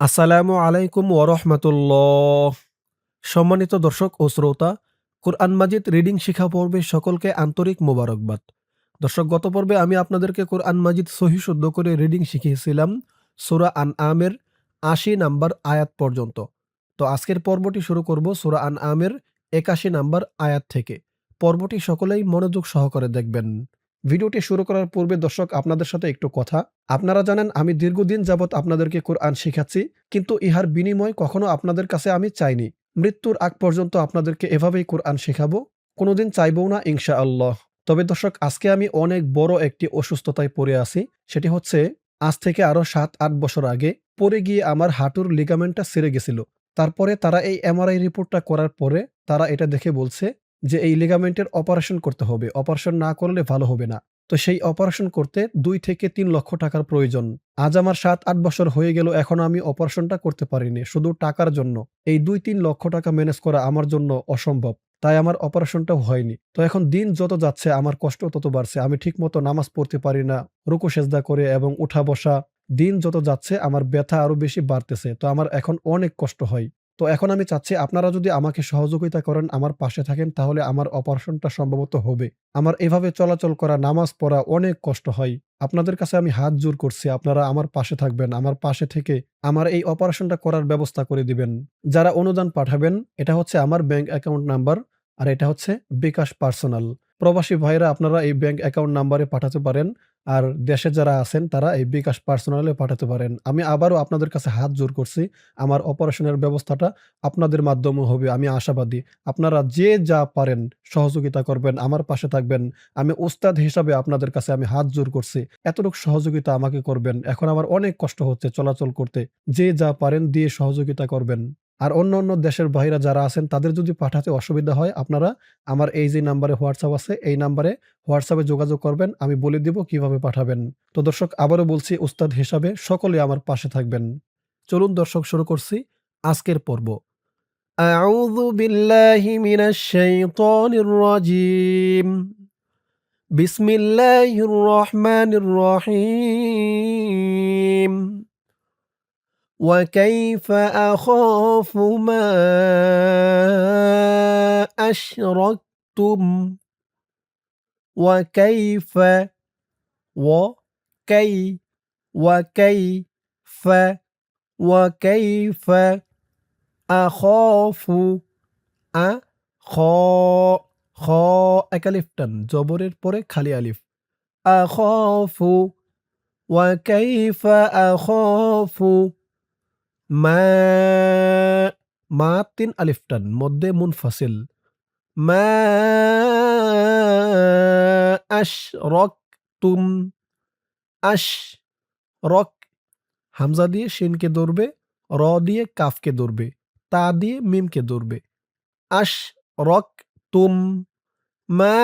আসসালামু আলাইকুম ওরহমতুল্লাহ সম্মানিত দর্শক ও শ্রোতা, কুরআন মাজিদ রিডিং শিখা পর্বে সকলকে আন্তরিক মোবারকবাদ। দর্শক, গত পর্বে আমি আপনাদেরকে কোরআন মাজিদ সহি শুদ্ধ করে রিডিং শিখিয়েছিলাম সুরা আন আমের আশি নাম্বার আয়াত পর্যন্ত। তো আজকের পর্বটি শুরু করব সুরা আন আমের একাশি নাম্বার আয়াত থেকে। পর্বটি সকলেই মনোযোগ সহকারে দেখবেন। ভিডিওটি শুরু করার পূর্বে দর্শক আপনাদের সাথে একটু কথা। আপনারা জানেন আমি দীর্ঘদিন যাবৎ আপনাদেরকে কোরআন শিখাচ্ছি, কিন্তু ইহার বিনিময় কখনো আপনাদের কাছে আমি চাইনি। মৃত্যুর আগ পর্যন্ত আপনাদেরকে এভাবেই কোরআন শেখাবো, কোনোদিন চাইবও না ইনশা আল্লাহ তবে দর্শক, আজকে আমি অনেক বড় একটি অসুস্থতায় পড়ে আছি, সেটি হচ্ছে আজ থেকে আরও সাত, আট বছর আগে পড়ে গিয়ে আমার হাঁটুর লিগামেন্টটা সেরে গেছিল। তারপরে তারা এই এমআরআই রিপোর্টটা করার পরে তারা এটা দেখে বলছে যে এই লিগামেন্টের অপারেশন করতে হবে। অপারেশন না করলে ভালো হবে না। তো সেই অপারেশন করতে দুই থেকে তিন লক্ষ টাকার প্রয়োজন। আজ আমার সাত, আট বছর হয়ে গেল, এখনও আমি অপারেশনটা করতে পারিনি, শুধু টাকার জন্য। এই দুই, তিন লক্ষ টাকা ম্যানেজ করা আমার জন্য অসম্ভব। তাই আমার অপারেশনটাও হয়নি। তো এখন দিন যত যাচ্ছে, আমার কষ্ট তত বাড়ছে। আমি ঠিকমতো নামাজ পড়তে পারি না, রুকু, সেজদা করে এবং উঠা বসা দিন যত যাচ্ছে, আমার ব্যথা আরও বেশি বাড়তেছে। তো আমার এখন অনেক কষ্ট হয়। তো এখন আমি চাচ্ছি আপনারা যদি আমাকে সহযোগিতা করেন, আমার পাশে থাকেন, তাহলে আমার অপারেশনটা সম্ভবত হবে। আমার এভাবে চলাচল করা, নামাজ পড়া অনেক কষ্ট হয়। আপনাদের কাছে আমি হাত জোর করছি, আপনারা আমার পাশে থাকবেন, আমার পাশে থেকে আমার এই অপারেশনটা করার ব্যবস্থা করে দিবেন। যারা অনুদান পাঠাবেন, এটা হচ্ছে আমার ব্যাংক অ্যাকাউন্ট নাম্বার আর এটা হচ্ছে বিকাশ পার্সোনাল। প্রবাসী ভাইরা, আপনারা এই ব্যাংক অ্যাকাউন্ট নাম্বারে পাঠাতে পারেন। আর দেশে যারা আছেন, তারা এই বিকাশ পার্সোনালে পাঠাতে পারেন। আমি আবারও আপনাদের কাছে হাত জোর করছি, আমার অপারেশনের ব্যবস্থাটা আপনাদের মাধ্যমে হবে, আমি আশাবাদী। আপনারা যে যা পারেন, সহযোগিতা করবেন, আমার পাশে থাকবেন। আমি উস্তাদ হিসাবে আপনাদের কাছে আমি হাত জোর করছি। এতটুকু সহযোগিতা আমাকে করবেন। এখন আমার অনেক কষ্ট হচ্ছে চলাচল করতে। যে যা পারেন, দিয়ে সহযোগিতা করবেন। আর অন্য অন্য দেশের বাইরা যারা আছেন তাদের যদি পাঠাতে অসুবিধা হয় আপনারা আমার এই যে নাম্বারে হোয়াটসঅ্যাপ আছে এই নাম্বারে হোয়াটসঅ্যাপে যোগাযোগ করবেন আমি বলে দিব কিভাবে পাঠাবেন তো দর্শক আবারও বলছি উস্তাদ হিসাবে সকলে আমার পাশে থাকবেন চলুন দর্শক শুরু করছি আজকের পর্ব أعوذ بالله من الشيطان الرجيم بسم الله الرحمن الرحيم وكيف أخاف ما أشركتم وكيف وكي وكيف وكيف أخاف أخ খ একালিফটান জবরের পরে খালি আলিফ আখাফু وكيف أخاف মা মা তিন আলিফটান মধ্যে মুনফাসিল। মা আশ রক তুম আশ রক হামজা দিয়ে শিনকে ধরবে, র দিয়ে কাফকে ধরবে, তা দিয়ে মিমকে ধরবে। আশ রক তুম মা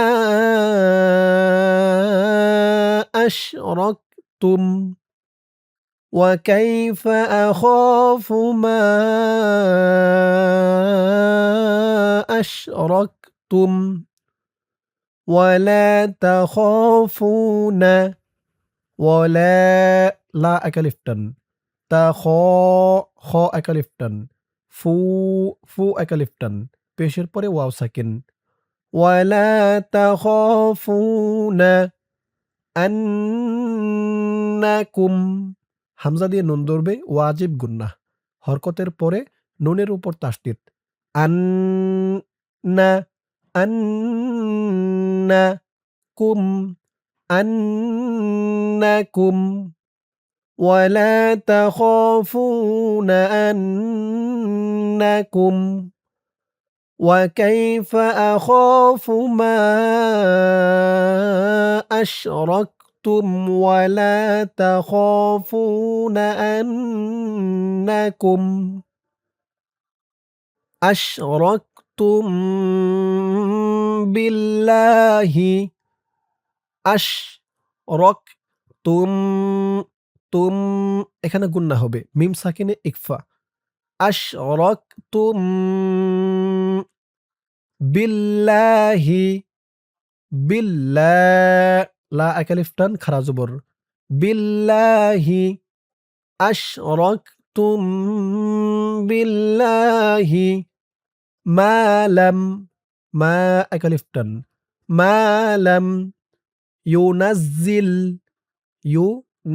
আশ রক তুম وكيف أخاف ما أشركتم ولا تخافون ولا لا أكلفتن تخا خا أكلفتن ফু ফু একালিফটান পেশের পরে ওয়াও সাকিন ওয়ালা তাখাফুনা আন্নাকুম হামজা দিয়ে নুন ধরবে ওয়াজিব গুন্না হরকতের পরে নুনের উপর তাসদিদ আন্না আন্না কুম আন্নাকুম ولا تخافون أنكم وكيف أخاف ما أشركتم ولا تخافون أنكم أشركتم بالله أشركتم তুম এখানে গুন্না হবে মিম সাকিনে ইকফা আশরক তুম বিল্লাহি বিল্লা লা একালিফ টান বিল্লাহি আশরক তুম বিল্লাহি মালাম, মা একালিফ টান ইউ ইউনাজিল ইউ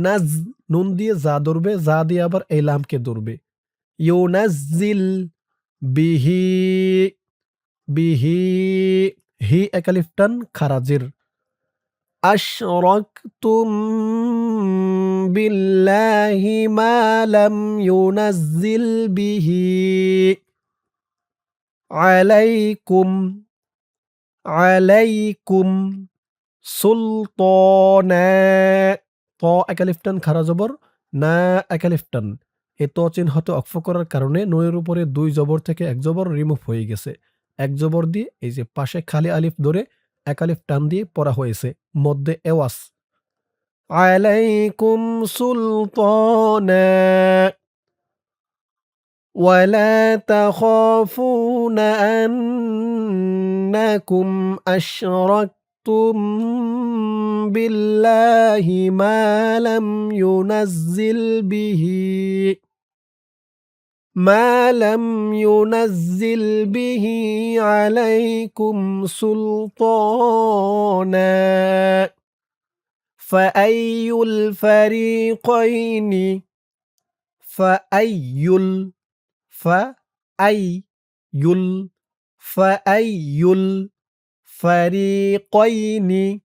নাজ নুন দিয়ে যা ধরবে, যা দিয়ে আবার এই লামকে ধরবে। ইউনাজিল বিহি বিহি হি একালিফটান খারাজির أشركتم بالله ما لم ينزل به عليكم عليكم সুলতানা ত একালিফটান খারা জবর না একালিফটান এ ত চিহ্নতে অক্ষ করার কারণে নয়ের উপরে দুই জবর থেকে এক জবর রিমুভ হয়ে গেছে এক জবর দিয়ে এই যে পাশে খালি আলিফ ধরে এক আলিফ টান দিয়ে পড়া হয়েছে মধ্যে এওয়াস আলাইকুম সুলতানা ولا تخافون أنكم أشركتم بالله ما لم ينزل به ما لم ينزل به عليكم سلطانا. فأي الفريقين؟ فأي فأي فأي الفريقين؟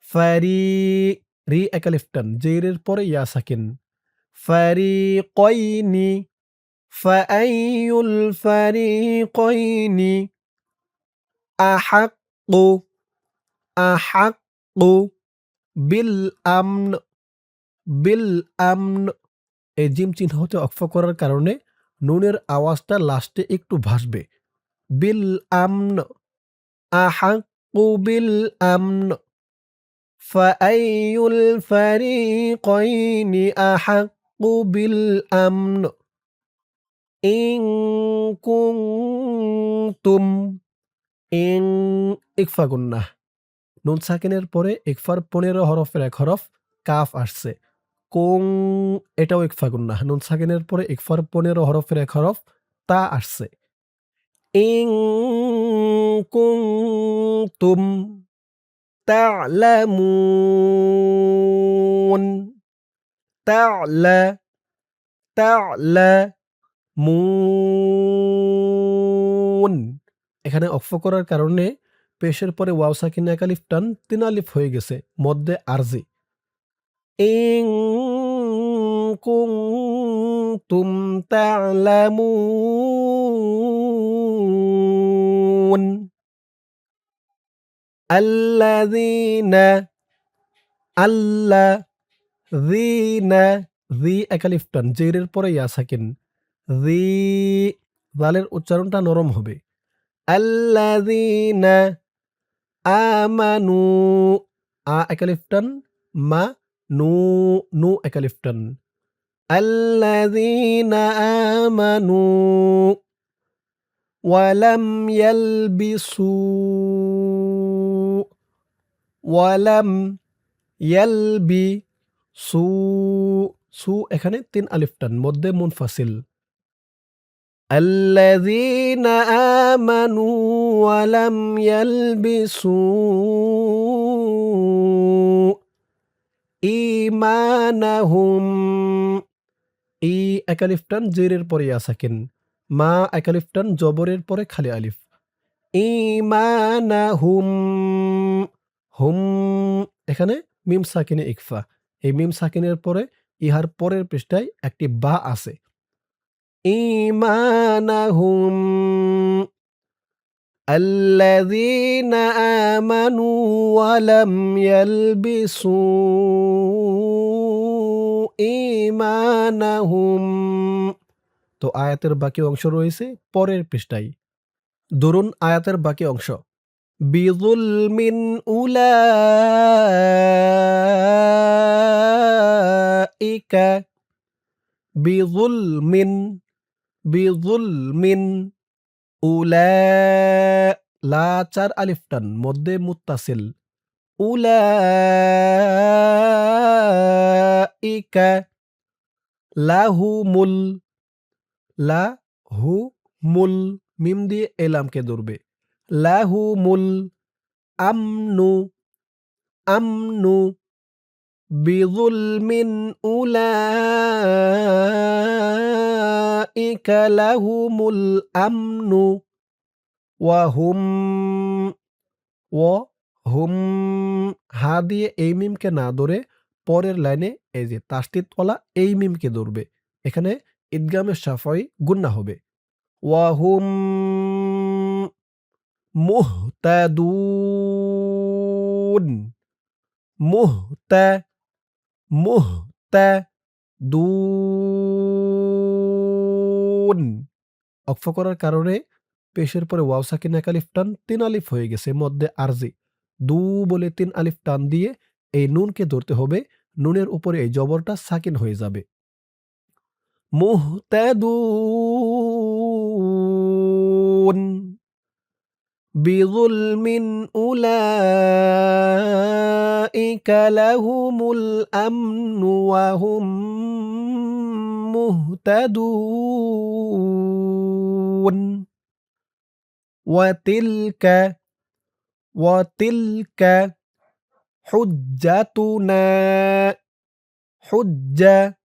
فريق ري أكلفتن. جيرير بوري يا ساكن. فريقين ফাআইয়ুল ফারিকয়নি আহাক্কু আহাক্কু বিল আমন বিল আমন এই জিম চিহ্ন হতে অক্ষ করার কারণে নুনের আওয়াজটা লাস্টে একটু ভাসবে বিল আমন আহাক্কু বিল আমন فأي الفريقين أحق بالأمن إن كنتم ইং ইকফা গুন্না নুন সাকিনের পরে ইকফার পনেরো হরফের এক হরফ কাফ আসছে কোং এটাও ইকফা গুন্না নুন সাকিনের পরে ইকফার পনেরো হরফের এক হরফ তা আসছে ইং কুং তুম تعلمون تعلى মুন। এখানে অক্ফ করার কারণে পেশের পরে ওয়াও সাকিন একালিফ টান তিনালিফ হয়ে গেছে, মধ্যে আরজি। ইং কুং তুম তালামুন। আল্লাযীনা আল্লাযীনা, জি একালিফ টান, জেরের পরে ইয়া সাকিন। জি জালের উচ্চারণটা নরম হবে। আল্লাযীনা আমানু, আ একালিফটান, মা নু নু একালিফটান। আল্লাযীনা আমানু, ওয়ালাম ইয়ালবিসু, ওয়ালাম ইয়ালবি সু সু এখানে তিন আলিফটান, মধ্যে মুনফাসিল। الذين آمنوا ولم يلبسوا إيمانهم ই একালিফটান জেরের পরে ইয়াসাকিন মা একালিফটান জবরের পরে খালি আলিফ ইমানাহুম হুম এখানে মিম সাকিনে ইকফা এই মিম সাকিনের পরে ইহার পরের পৃষ্ঠায় একটি বা আছে ইমানাহুম الذين آمنوا ولم يلبسوا إيمانهم তো আয়াতের বাকি অংশ রয়েছে পরের পৃষ্ঠায় ধরুন আয়াতের বাকি অংশ বিজুলমিন উলাইকা বিজুলমিন বিজুলমিন উলা লা চার আলিফটান মধ্যে মুত্তাসিল। উলাইকা লাহুমুল লাহুমুল, মিম দিয়ে এলামকে ধরবে। লাহুমুল, আমনু আমনু, বিযুলমিন উলাইকা লাহুমুল আমনু ওয়াহুম ও হুম হা দিয়ে এই মিমকে না ধরে পরের লাইনে এই যে তাস্তিতওয়ালা এই মিমকে ধরবে। এখানে ঈদগামে সাফাই গুন্না হবে। ওয়াহুম মুহতাদুন। মুহতা মুহতাদুন অক্ষ করার কারণে পেশের পরে ওয়াও সাকিন এক আলিফ টান, তিন আলিফ হয়ে গেছে মধ্যে আরজি। দু বলে তিন আলিফ টান দিয়ে এই নুনকে ধরতে হবে, নুনের উপরে এই জবরটা সাকিন হয়ে যাবে। মুহতাদুন বিযুলমিন উলাইকা লাহুমুল আমনু ওয়া হুম মুহতাদুন وتلك وتلك حجتنا حجتنا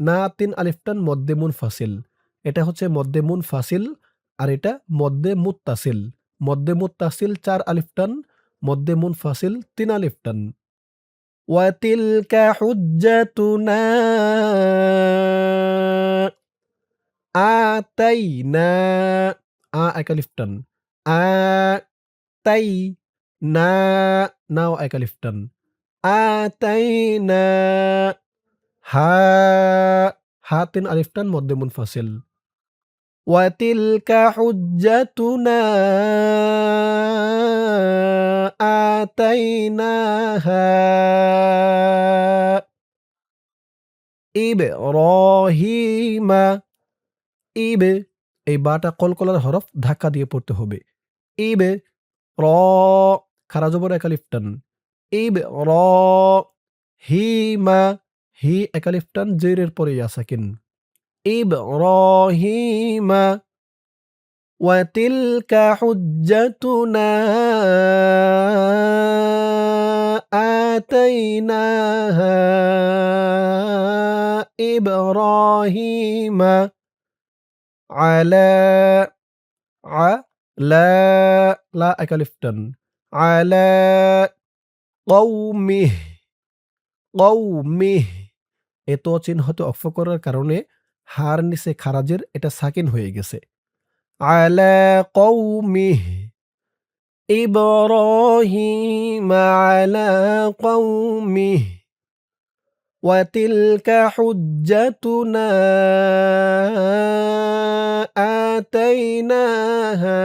না তিন আলিফটান মধ্যে মুন ফাসিল এটা হচ্ছে মধ্যে মুন ফাসিল আর এটা মধ্যে মুত্তাসিল মধ্যে মুত্তাসিল চার আলিফটান মধ্যে মুন ফাসিল তিন আলিফটান وتلك حجتنا. آتينا. آ أكلفتن آتينا. ناو أكلفتن آتينا. ها. هاتن ألفتن مد منفصل. وتلك حجتنا. آتيناها إبراهيم ইবে এই বাটা কলকলার হরফ ধাক্কা দিয়ে পড়তে হবে ইবে র খারা জবর একালিফটান ইবে র হিমা হি একালিফটান জেরের পরে ইয়াসাকিন ইব রহিমা وتلك حجتنا آتيناها إبراهيم على على لا أكلفتن على قومه قومه এত চিহ্নতে অক্ষ করার কারণে হার নিচে খারাজের এটা সাকিন হয়ে গেছে على قومه إبراهيم على قومه. وتلك حجتنا آتيناها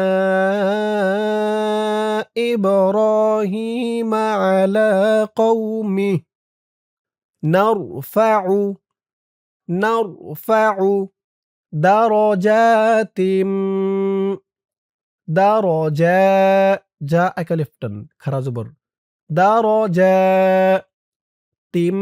إبراهيم على قومه. نرفع نرفع দারজাতিম দারজা যা একালিফটন খারা জবর দারজা তিম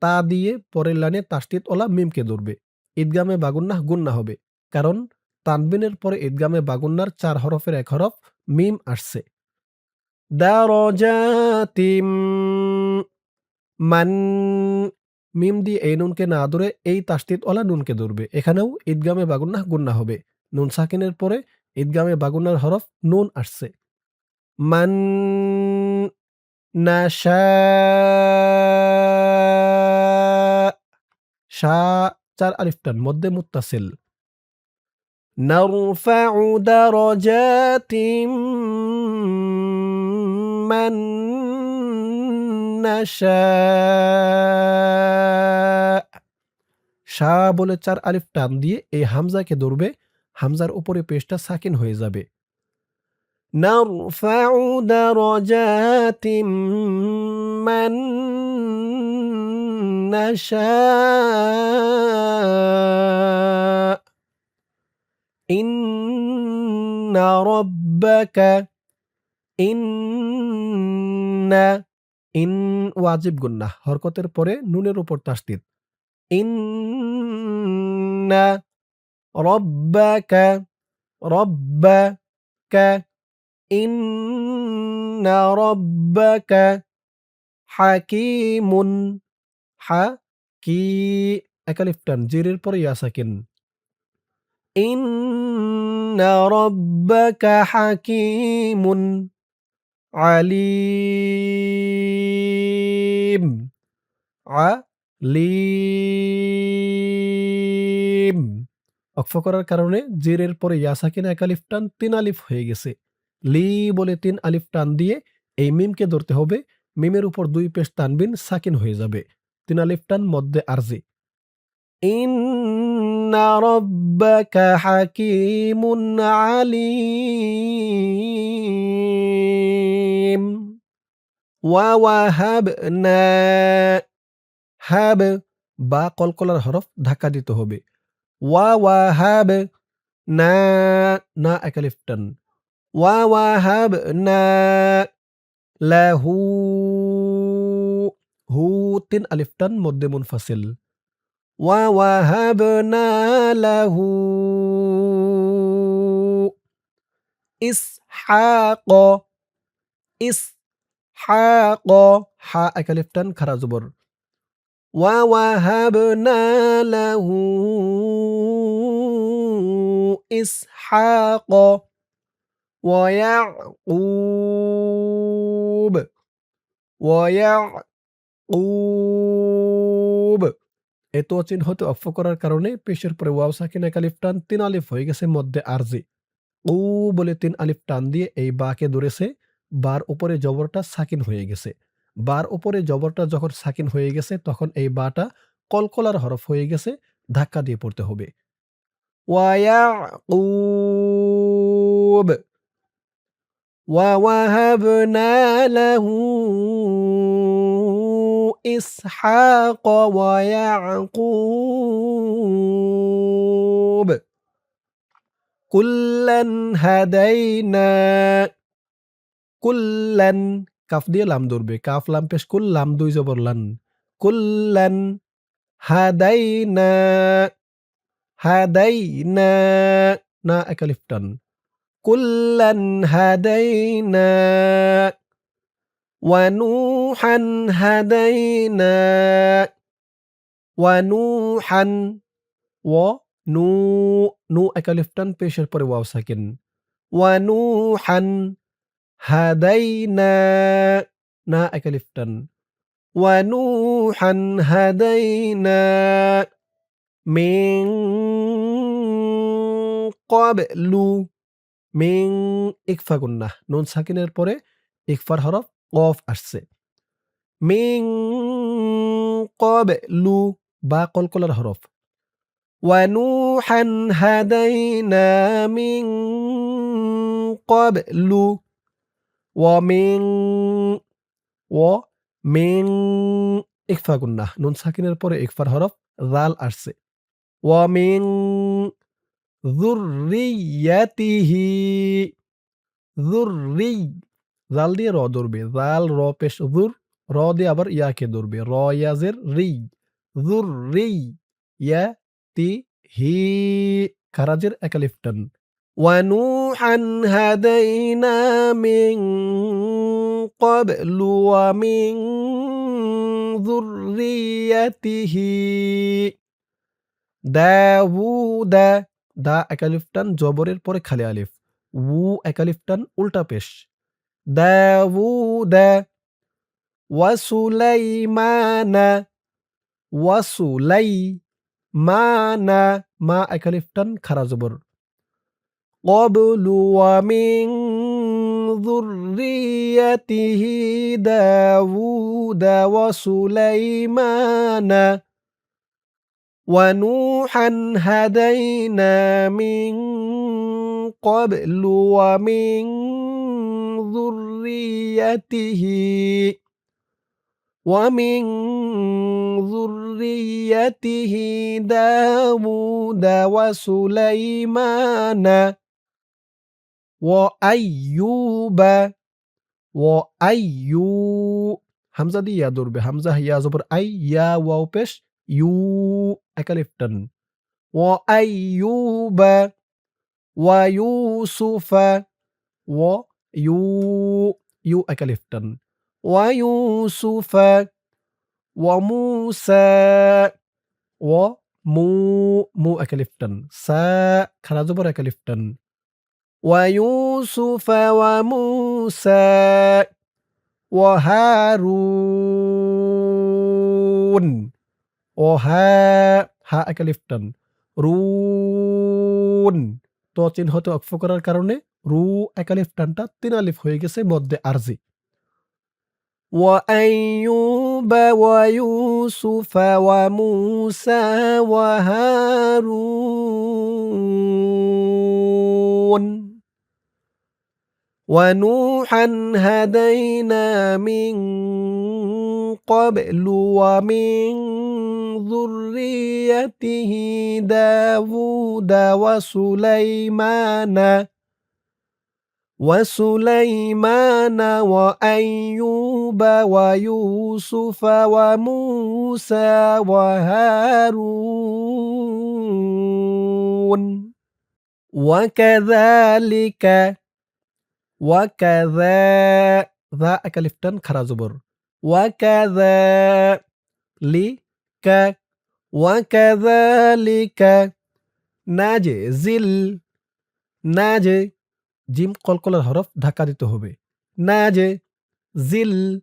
তা দিয়ে পরের লাইনে তাস্তিত ওলা মিমকে ধরবে। ঈদগামে বাগুন্নাহ গুন্না হবে। কারণ তানবিনের পরে ঈদগামে বাগুন্নার চার হরফের এক হরফ মিম আসছে। দারজাতিম মান মিম দিয়ে এই নুনকে না ধরে এই তাস্তিত ওলা নুনকে ধরবে এখানেও ঈদগামে বাগুন্নাহ গুন্না হবে নুন সাকিনের পরে ঈদগামে বাগুন্নার হরফ নুন আসছে মান নাশা শা চার আলিফটান মধ্যে মুত্তাসিল نرفع درجات من নাশা শা বলে চার আলিফ টান দিয়ে এই হামজাকে ধরবে, হামজার উপরে পেশটা সাকিন হয়ে যাবে। ইন্না রব্বাকা ইন্না ইন ওয়াজিব গুন্না, হরকতের পরে নুনের উপর তাস্তিদ ইন রব্বাকা ইন হাকিমুন হা কি ইয়াসাকিন ইন রব্বাকা হাকিমুন। আলিম আলিম অক্ষ করার কারণে জিরের পরে ইয়া সাকিন এক আলিফ টান, তিন আলিফ হয়ে গেছে। লি বলে তিন আলিফ টান দিয়ে এই মিমকে ধরতে হবে। মিমের উপর দুই পেশ টানবিন সাকিন হয়ে যাবে। তিন আলিফ টান মধ্যে আরজি। ইন্না হাকিমুন আলিম ওয়া ওয়াহাবনা হাব বা কলকলার হরফ ধাক্কা দিতে হবে। ওয়া ওয়াহাব না না একালিফ টান। ওয়া ওয়াহাব না লাহু হু তিন আলিফ টান মধ্যে মুনফাসিল। ووهبنا له إسحاق. إسحاق. حاء كلفتان خرا ووهبنا له إسحاق. ويعقوب. ويعقوب. এত অচিন হতে অফ করার কারণে পেশের পরে ওয়াও সাকিন এক আলিফ টান তিন আলিফ হয়ে গেছে মধ্যে আরজি। ও বলে তিন আলিফ টান দিয়ে এই বাকে ধরেছে বার উপরে জবরটা সাকিন হয়ে গেছে। বার উপরে জবরটা যখন সাকিন হয়ে গেছে তখন এই বাটা কলকলার হরফ হয়ে গেছে, ধাক্কা দিয়ে পড়তে হবে। ওয়ায়াকুব ওয়া ওয়াহাবনা লাহু إسحاق ويعقوب كلا هدينا كلا কাফ দিয়ে লাম ধরবে কাফ লাম পেশ কুল লাম দুই জবর লান কুল্লান হাদাইনা হাদাইনা না একালিফ টান কুল্লান হাদাইনা ونوحا هدينا ونوحا و নু নু একালিফ টান পেশের পরে ওয়াও সাকিন ওয়ানুহান হাদাইনা না একালিফ টান ওয়ানুহান হাদাইনা মিন ক্বাবলু মিন ইকফা গুন্না নুন সাকিনের পরে ইকফার হরফ কফ আসছে মিন ক্বাবলু বা কলকলার হরফ ونوحا هدينا من قبل ومن ومن ইকফা গুন্না নুন সাকিনের পরে ইকফার হরফ জাল আসছে ওয়ামিন যুররিয়াতিহি যুররি জাল দিয়ে র ধরবে জাল র পেশ জুর র দিয়ে আবার ইয়াকে ধরবে র ইয়াজের রি যুররি ইয়া তি হি খারাজের একালিফ টান ونوحا هدينا من قبل ومن ذريته দাউদ দা একালিফ টান জবরের পরে খালি আলিফ উ একালিফ টান উল্টা পেশ داوود وسليمان وسليمان ما أكلفتن خرزبر قبل ومن ذريته داوود وسليمان ونوحا هدينا من قبل ومن ذريته ومن ذريته داود وسليمان وأيوب وأيو همزة دي يا دور بهمزة هي زبر أي يا واو بش يو أكلفتن وأيوب ويوسف و ইউ বা ওয়া ইউসুফা ও ইউ ইউ একালিফ টান ওয়া ইউসুফা ওয়া মুসা ও মু মু একালিফ টান সা খারা জবর একালিফ টান ويوسف وموسى وهارون وها হা একালিফ টান রুন তো চিহ্নতে অক্ষ করার কারণে রু একালিফ টানটা তিন আলিফ হয়ে গেছে মধ্যে আরজি وأيوب ويوسف وموسى وهارون ونوحا هدينا من قبل ومن ذريته داود وسليمان وسليمان وأيوب ويوسف وموسى وهارون. وكذلك وكذا ذا أكلفتن خرازبر وكذلك وكذلك نجزل نجزل জিম কলকলার হরফ ঢাকা দিতে হবে। নাজে জিল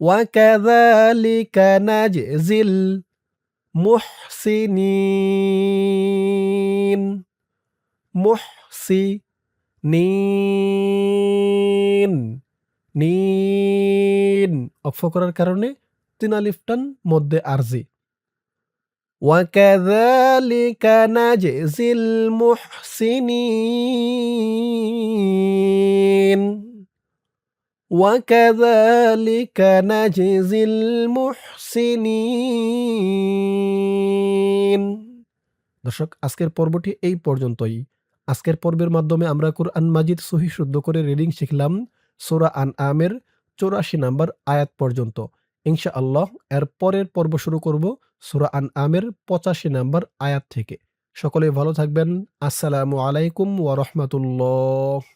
ওয়াকাযালিকা নাজজিল মুহসিনিন মুহসিনিন, নিন। অক্ষ করার কারণে তিন আলিফ মধ্যে আরজি وكذلك نجزي المحسنين وكذلك نجزي المحسنين দর্শক আজকের পর্বটি এই পর্যন্তই আজকের পর্বের মাধ্যমে আমরা কুরআন মাজিদ সহি শুদ্ধ করে রিডিং শিখলাম সোরা আন আমের চৌরাশি নাম্বার আয়াত পর্যন্ত ইনশা আল্লাহ এর পরের পর্ব শুরু করব সুরা আন আমের পঁচাশি নাম্বার আয়াত থেকে। সকলে ভালো থাকবেন। আসসালামু আলাইকুম ওয়া রাহমাতুল্লাহ।